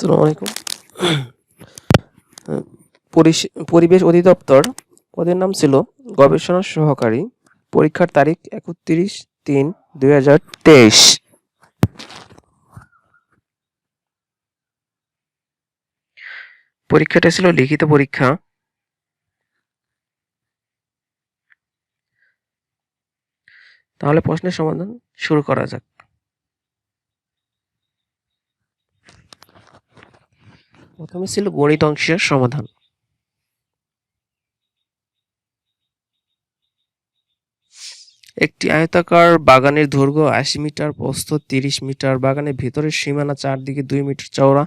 আসসালামু আলাইকুম। পরিবেশ অধিদপ্তর পদের নাম ছিল গবেষণা সহকারী পরীক্ষার তারিখ একত্রিশ তিন দুই হাজার তেইশ। পরীক্ষাটা ছিল লিখিত পরীক্ষা। তাহলে প্রশ্নের সমাধান শুরু করা যাক। প্রথমে ছিল গণিত অংশের সমাধান। একটি আয়তাকার বাগানের দৈর্ঘ্য আশি মিটার, প্রস্থ তিরিশ মিটার। বাগানের ভেতরের সীমানা চারদিকে দুই মিটার চওড়া।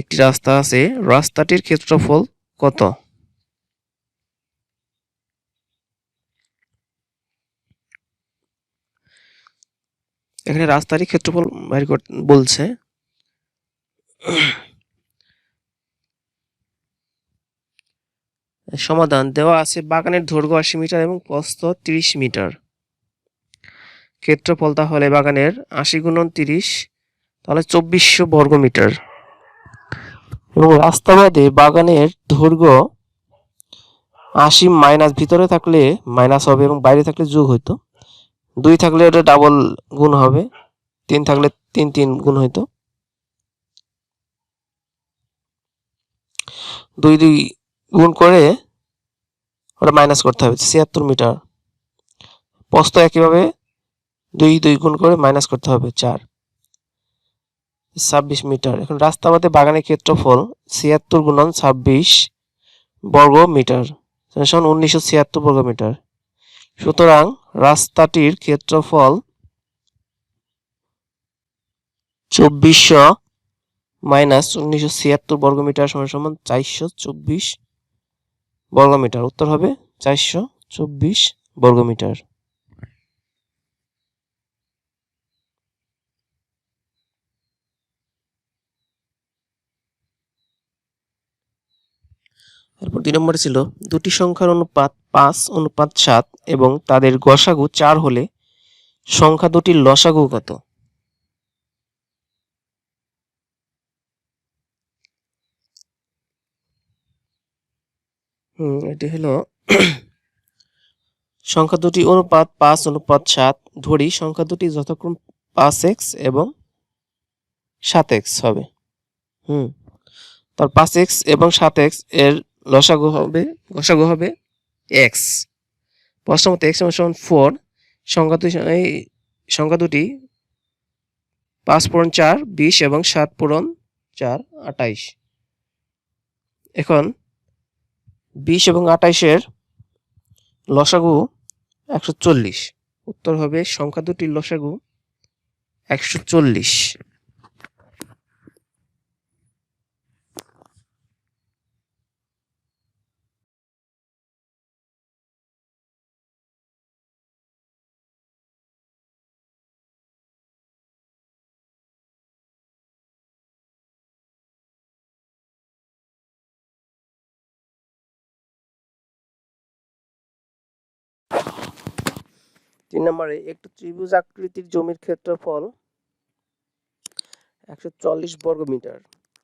একটি রাস্তা আছে। রাস্তাটির ক্ষেত্রফল কত? এখানে রাস্তারই ক্ষেত্রফল করতে বলছে সমাধান দেওয়া আছে বাগানের দৈর্ঘ্য আশি মিটার এবং প্রস্থ তিরিশ মিটার। ক্ষেত্রফল তাহলে বাগানের আশি গুণন তিরিশ, তাহলে চব্বিশশো বর্গ মিটার। এবং রাস্তা বাদে বাগানের দৈর্ঘ্য আশি মাইনাস ভিতরে থাকলে মাইনাস হবে এবং বাইরে থাকলে যোগ হইতো। দুই থাকলে ওটা ডাবল গুণ হবে, তিন থাকলে তিন তিন গুণ হইতো। দুই দুই গুণ করে ওটা মাইনাস করতে হবে, ছিয়াত্তর মিটার। প্রস্থ একইভাবে দুই দুই গুণ করে মাইনাস করতে হবে, চার। ছাব্বিশ মিটার। এখন রাস্তা পথে বাগানের ক্ষেত্রফল ছিয়াত্তর গুণন ছাব্বিশ বর্গ মিটার। উনিশশো ছিয়াত্তর বর্গ মিটার। সুতরাং রাস্তাটির ক্ষেত্রফল চব্বিশশো মাইনাস উনিশশো ছিয়াত্তর বর্গ মিটার সমান সমান চারশো চব্বিশ বর্গমিটার। উত্তর হবে চারশো চব্বিশ বর্গমিটার। এরপর দুই নম্বরে ছিল দুটি সংখ্যার অনুপাত পাঁচ, অনুপাত সাত এবং তাদের গসাগু চার হলে সংখ্যা দুটির লসাগু কত? এটি হলো সংখ্যা দুটি অনুপাত পাঁচ, অনুপাত সাত। ধরি, সংখ্যা দুটি যথাক্রম পাঁচ এক্স এবং সাত এক্স হবে। হুম, তার পাঁচ এক্স এবং সাত এক্সের লসাগু হবে গসাগু হবে এক্স। প্রশ্ন মতো এক্স সমান ফোর। সংখ্যা দুই এই সংখ্যা দুটি পাঁচ পূরণ চার, বিশ এবং সাত পূরণ চার আটাইশ এখন বিশ এবং আঠাইশের লসাগু একশো চল্লিশ। উত্তর হবে সংখ্যা দুটির লসাগু একশো চল্লিশ। তিন নম্বরে, একটি ত্রিভুজ আকৃতির জমির ক্ষেত্রফল একশো চল্লিশ বর্গ মিটার।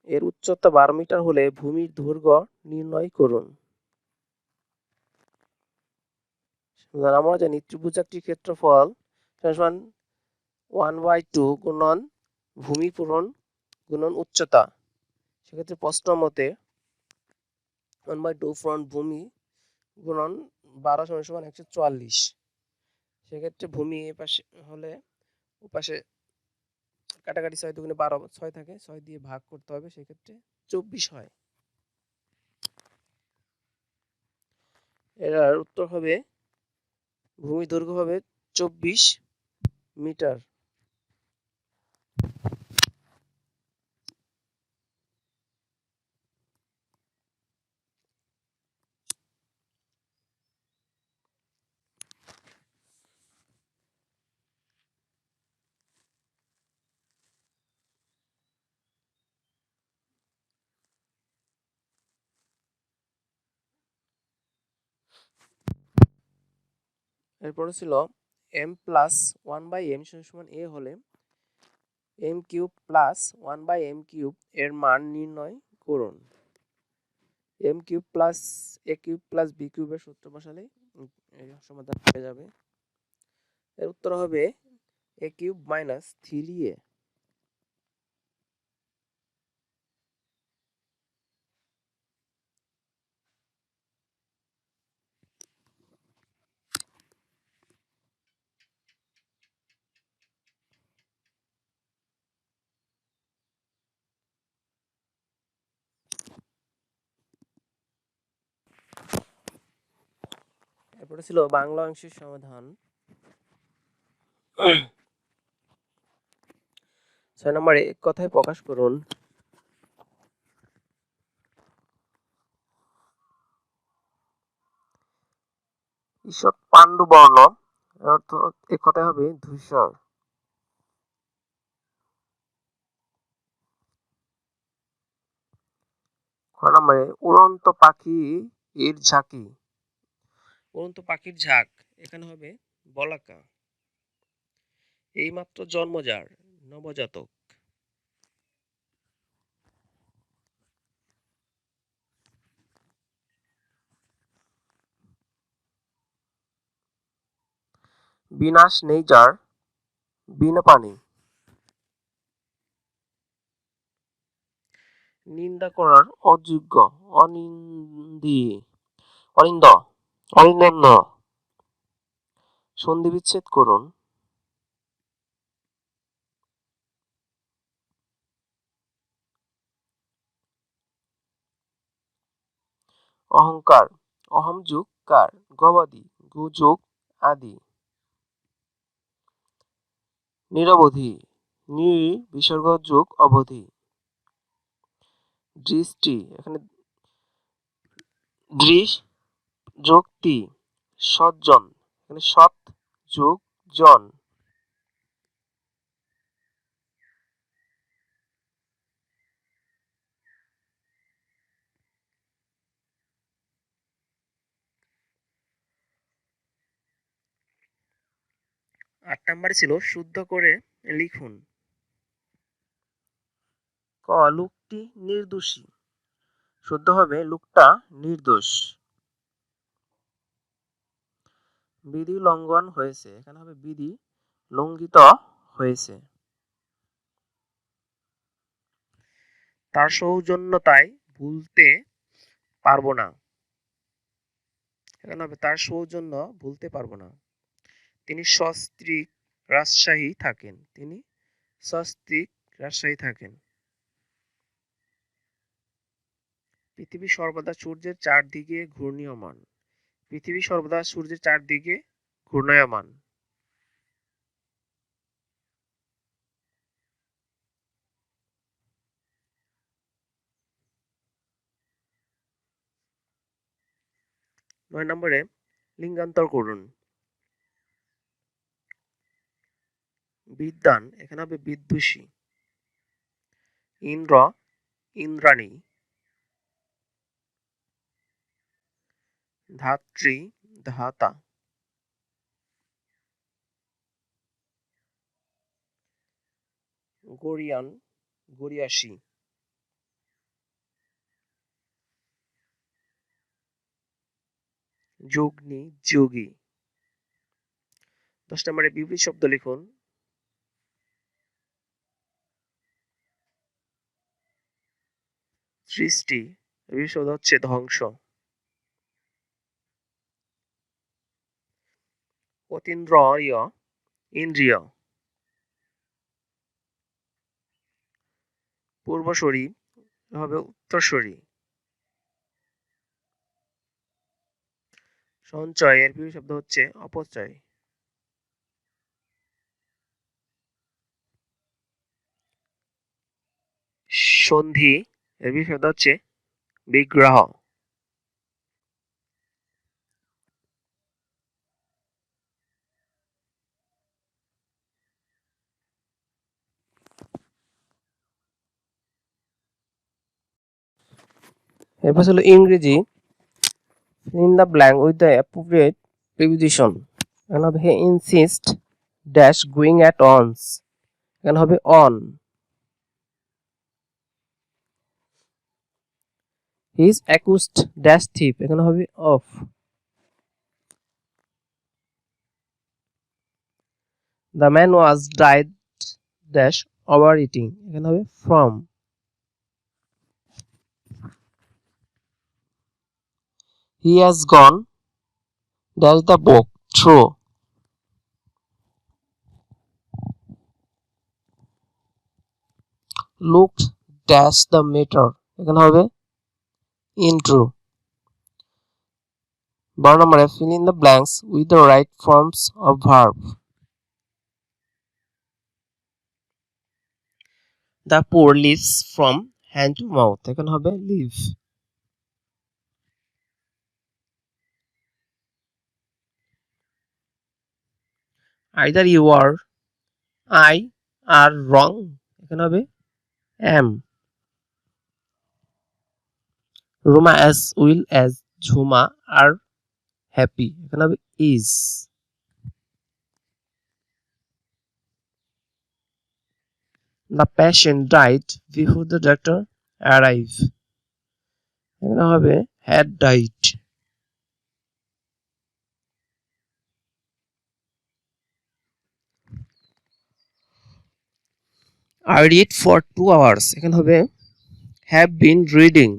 এর উচ্চতা বারো মিটার হলে ভূমির দৈর্ঘ্য নির্ণয় করুন। আমরা জানি ত্রিভুজ আকৃতির ক্ষেত্রফল ওয়ান বাই টু গুণন ভূমি পূরণ গুণন উচ্চতা। সেক্ষেত্রে প্রশ্ন মতে ওয়ান বাই টু ফ্রন্ট ভূমি গুণন বারো সমান সমান একশো চুয়াল্লিশ। সেক্ষেত্রে ভূমি এ পাশে হলে ও পাশে কাটাকাটি ছয় দুগুণে বারো ছয় থাকে, ছয় দিয়ে ভাগ করতে হবে, সেক্ষেত্রে চব্বিশ হয়। এর উত্তর হবে, ভূমি দৈর্ঘ্য হবে চব্বিশ মিটার। এরপরে ছিল m plus one by m সমান এ হলে m cube plus one by m cube এর মান নির্ণয় করুন। M cube plus a cube plus b কিউবের সূত্র বসালে সমাধান হয়ে যাবে। এর উত্তর হবে a cube minus three a এরপরে ছিল বাংলা অংশের সমাধান। ছয় নম্বরে এক কথায় প্রকাশ করুন। ঈষৎ পাণ্ডু বর্ণ অর্থ এক কথায় হবে ধূসর। খ নম্বরে উড়ন্ত পাখি এর ঝাঁকি। উড়ন্ত পাখির ঝাঁক, এখানে হবে বলাকা। এইমাত্র জন্মজার নবজাতক। বিনাশ নেই যার, বিনা পানি। নিন্দা করার অযোগ্য অনিন্দি অনিন্দ। অনিন্দন্য সন্ধি বিচ্ছেদ করুন। অহংকার, অহম যুগ, কার, গবাদি, গু যুগ আদি। নিরবধি, নি, বিসর্গ যুগ অবধি। দৃষ্টি, এখানে দৃশ যোগ তি সজ্জন, এখানে সৎ, যোগ, জন। আট নম্বরে ছিল শুদ্ধ করে লিখুন। ক, লোকটি নির্দোষী। শুদ্ধ হবে, লোকটা নির্দোষ। বিধি লঙ্ঘন হয়েছে। এখানে হবে বিধি লঙ্ঘিত হয়েছে। তার সৌজন্যতায় ভুলতে পারব না। এখানে হবে তার সৌজন্য ভুলতে পারব না। তিনি সস্ত্রিক রাজশাহী থাকেন। তিনি সস্ত্রিক রাজশাহী থাকেন। পৃথিবী সর্বদা সূর্যের চারদিকে ঘূর্ণীয়মান। পৃথিবী সর্বদা সূর্যের চারদিকে ঘূর্ণায়মান। নয় নম্বরে, লিঙ্গান্তর করুন। বিদ্যান, এখানে হবে বিদ্যুষী ইন্দ্র, ইন্দ্রাণী। ধাত্রী ধাতা। গরিয়ান গরিয়াসী যোগনি, যোগী। দশ নম্বরে বিপরীত শব্দ লিখুন। সৃষ্টি বিপরীত শব্দ হচ্ছে ধ্বংস। অতীন্দ্রিয় ইন্দ্রিয়। পূর্বসরী হবে উত্তরসরী। সঞ্চয় এর বিপরীত শব্দ হচ্ছে অপচয়। সন্ধি এর বিপরীত শব্দ হচ্ছে বিগ্রহ। এরপর হলো ইংরেজি in the blank with the appropriate preposition এখানে হবে he insist dash going at once এখানে হবে on he is accused dash thief এখানে হবে of the man was died dash over eating এখানে হবে from he has gone dash the book through looked dash the matter এখানে হবে into বার নম্বরে fill in the blanks with the right forms of verb the poor lives from hand to mouth এখানে হবে live either you or I are wrong এখানে হবে am Roma as well as Jhuma are happy এখানে হবে is the patient died before the doctor arrive এখানে হবে had died I read for two hours এখানে হবে have been reading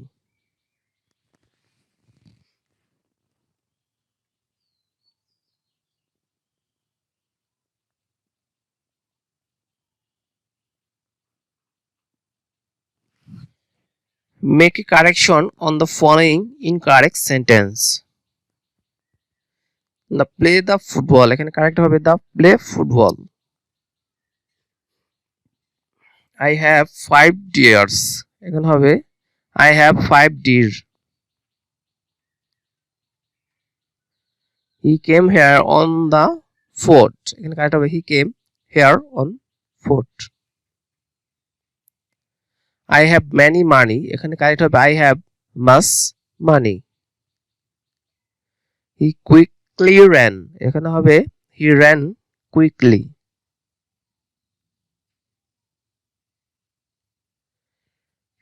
Make a correction on the following incorrect sentence. The play the football এখানে correct হবে the play football. I have five deers এখানে হবে I have five deer. He came here on the foot এখানে correct হবে he came here on foot. I have many money এখানে correct হবে I have much money. He quickly ran এখানে হবে he ran quickly.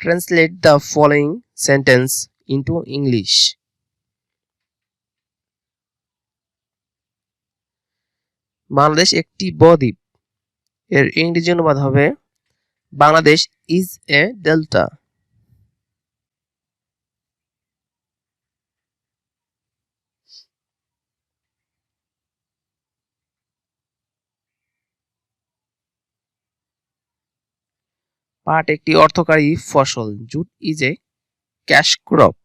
Translate the following sentence into English. Bangladesh একটি বদ্বীপ এর ইংরেজি অনুবাদ হবে বাংলাদেশ ইজ এ ডেল্টা পাট একটি অর্থকারী ফসল। Jute is a cash crop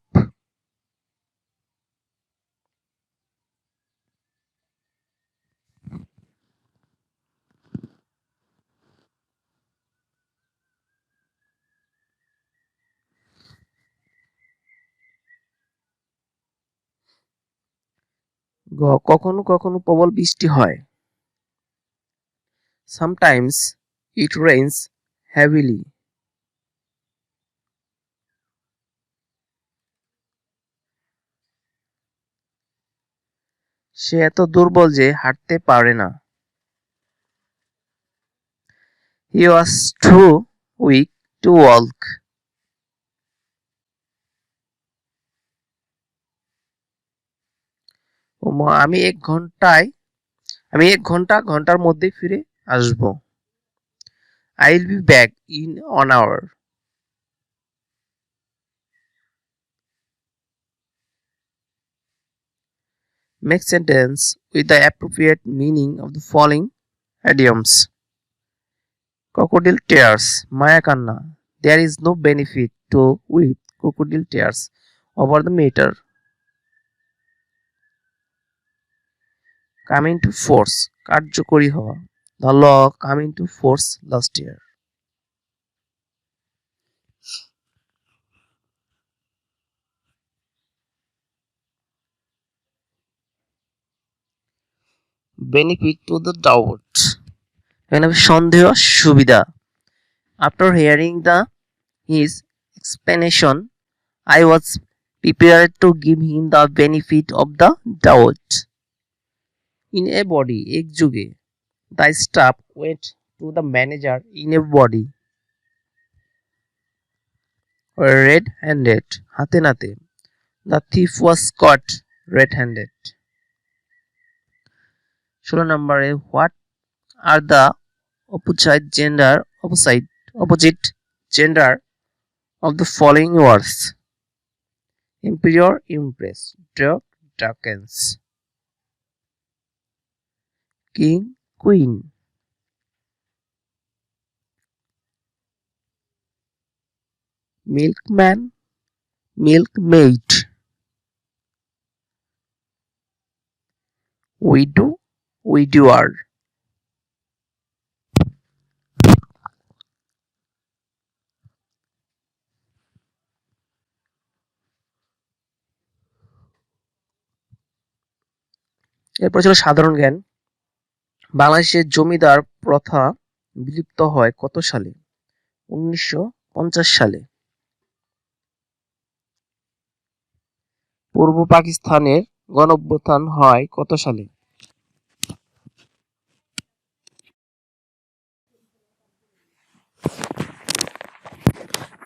গ, কখনো কখনো প্রবল বৃষ্টি হয়। সামটাইমস ইট রেইনস হেভিলি সে এত দুর্বল যে হাঁটতে পারে না। He was too weak to walk আমি এক ঘন্টায়, আমি এক ঘণ্টা, ঘণ্টার মধ্যে ফিরে আসব। I will be back in an hour Make sentence with the appropriate meaning of the following idioms. Crocodile tears, Maya Kanna. There is no benefit to weep crocodile tears over the matter. Coming to force, কার্যকরী হওয়া the law coming to force last year benefit to the doubt এখানে সন্দেহ, সুবিধা। After hearing the his explanation I was prepared to give him the benefit of the doubt in a body, এক যুগে, the staff went to the manager in a body. Red handed হাতে নাতে the thief was caught red handed ষোলো নম্বরে what are the opposite gender, opposite, opposite gender of the following words emperor empress drake duchess, king, queen. Milkman milkmaid widow Widower. এরপর ছিল সাধারণ জ্ঞান। বাংলাদেশের জমিদার প্রথা বিলুপ্ত হয় কত সালে? উনিশশো পঞ্চাশ সালে। পূর্ব পাকিস্তানের গণঅভ্যুত্থান হয় কত সালে?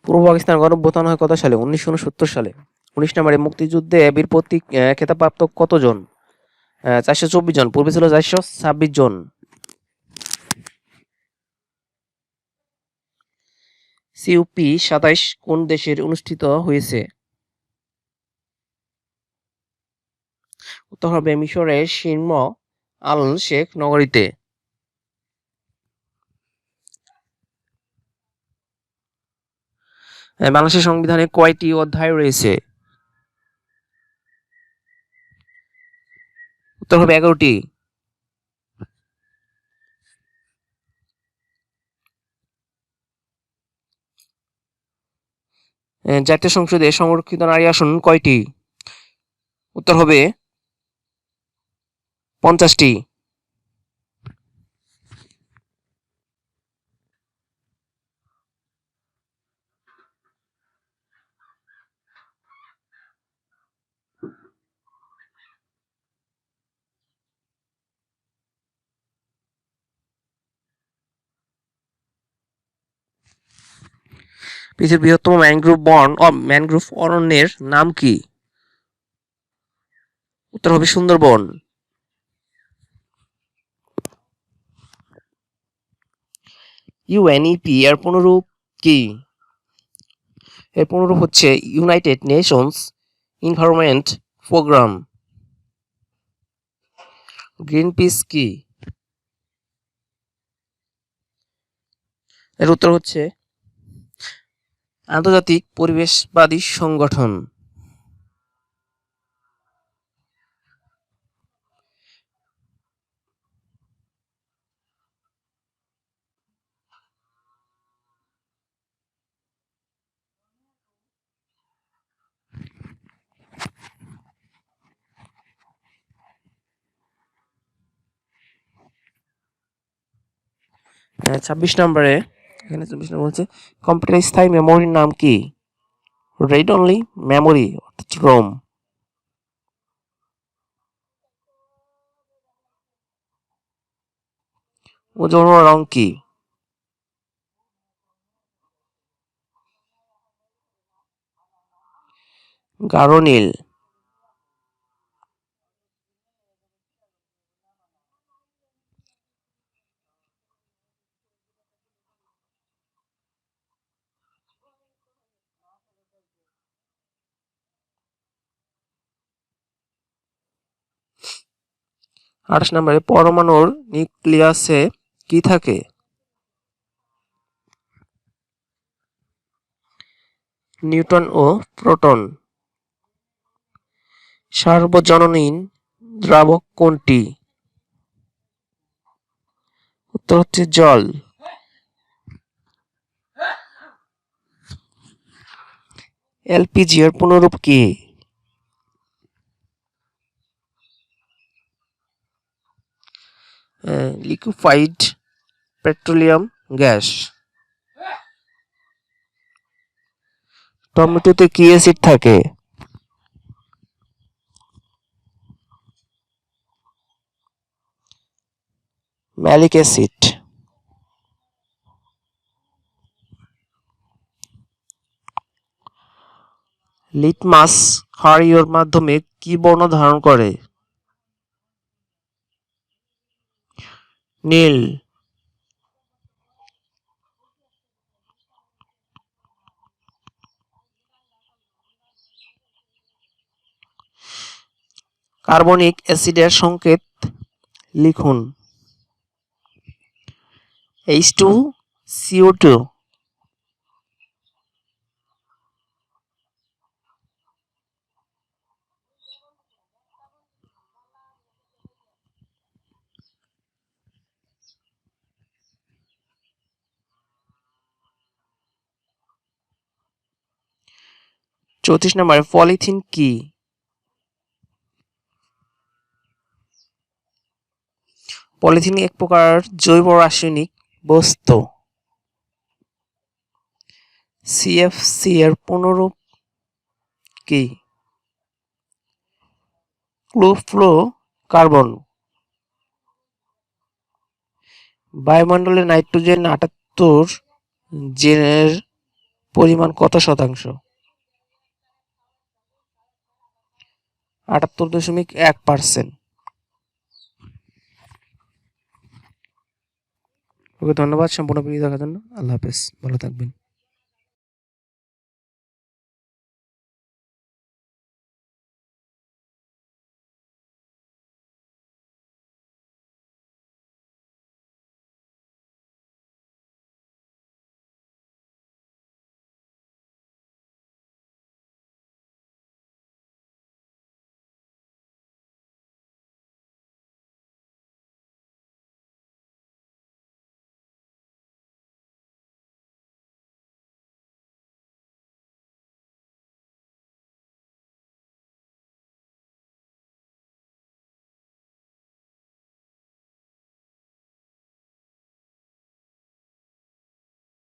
পূর্ব পাকিস্তান গণঅভ্যুত্থান হয় কত সালে? উনিশশো উনসত্তর সালে। উনিশ নম্বরে মুক্তিযুদ্ধে বীর প্রতীক খেতাবপ্রাপ্ত কতজন? চারশো চব্বিশ জন। পূর্বে ছিল চারশো ছাব্বিশ জন। সিউপি সাতাইশ কোন দেশের অনুষ্ঠিত হয়েছে? উত্তর হবে মিশরের শির্ম আল শেখ নগরীতে। বাংলাদেশের সংবিধানে কয়টি অধ্যায় রয়েছে? উত্তর হবে এগারোটি। জাতীয় সংসদে সংরক্ষিত নারী আসন কয়টি? উত্তর হবে পঞ্চাশটি। পৃথিবীর বৃহত্তম ম্যানগ্রোভ বন ম্যানগ্রোভ অরণ্যের নাম কি? উত্তর হবে সুন্দরবন। ইউএনইপি এর পুনরূপ কি? এর পুনরূপ হচ্ছে United Nations Environment Programme Greenpeace কি? এর উত্তর হচ্ছে আন্তর্জাতিক পরিবেশবাদী সংগঠন। ছাব্বিশ নম্বরে এখানে চব্বিশ নম্বর হচ্ছে কম্পিউটার স্থায়ী মেমোরির নাম কি? রেড অনলি মেমোরি অর্থাৎ রোম ওজন রং কি? গাঢ় নীল। আঠাশ নম্বরে, পরমাণুর নিউক্লিয়াসে কি থাকে? নিউটন ও প্রোটন। সার্বজনীন দ্রাবক কোনটি? উত্তর হচ্ছে জল। এলপিজি এর পুনরূপ কি? লিকুইফাইড পেট্রোলিয়াম গ্যাস টমেটোতে কি অ্যাসিড থাকে? ম্যালিক অ্যাসিড লিটমাস ক্ষারীয়র মাধ্যমে কি বর্ণ ধারণ করে? নীল। কার্বনিক অ্যাসিডের সংকেত লিখুন। এইচ টু সিও টু চৌত্রিশ নম্বরে, পলিথিন কি? পলিথিন এক প্রকার জৈব রাসায়নিক বস্তু। সিএফসি এর পুনরূপ কি? ক্লোফ্লো কার্বন বায়ুমণ্ডলে নাইট্রোজেন আটাত্তর জেনের পরিমাণ কত শতাংশ? আটাত্তর দশমিক এক পার্সেন্ট। ওকে ধন্যবাদ সম্পূর্ণ ভিডিও দেখার জন্য। আল্লাহ হাফেজ ভালো থাকবেন।